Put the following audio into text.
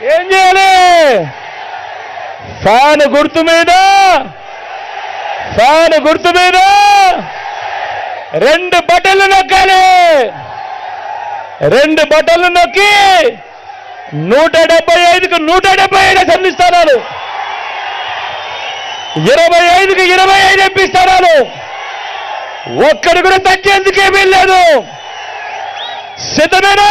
ఏం చేయాలి? ఫ్యాన్ గుర్తు మీద ఫ్యాన్ గుర్తు మీద రెండు బటన్లు నొక్కాలి. రెండు బటన్లు నొక్కి నూట డెబ్బై ఐదుకు నూట డెబ్బై ఐదు అసెంబ్లీ స్థానాలు. ఇరవై ఐదుకి ఇరవై ఐదు ఎంపీ స్థానాలు. ఒక్కడు కూడా తగ్గేందుకేమీ లేదు. సిద్ధమేనా?